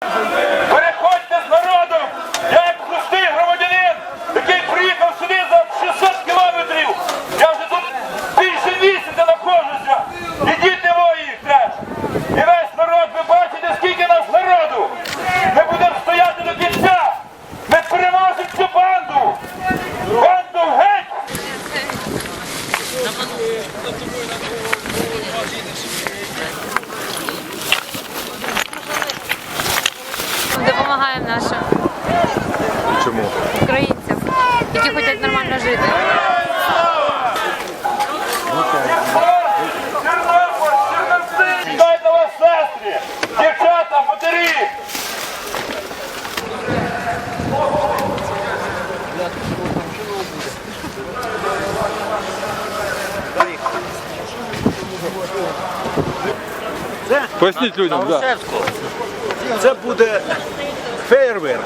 Переходьте з народом! Я як простий громадянин, який приїхав сюди за 600 кілометрів. Я вже тут більше місяця знаходжуся. І діти мої теж. І весь народ, ви бачите, скільки нас народу. Ми будемо стояти до кінця. Ми переможемо цю банду. Банду геть! Допомагаємо нашим Чому? українцям, які хочуть нормально жити. Вас, сестри! Дівчата, матері! Поясніть людям, так. Да. Це буде Fair work.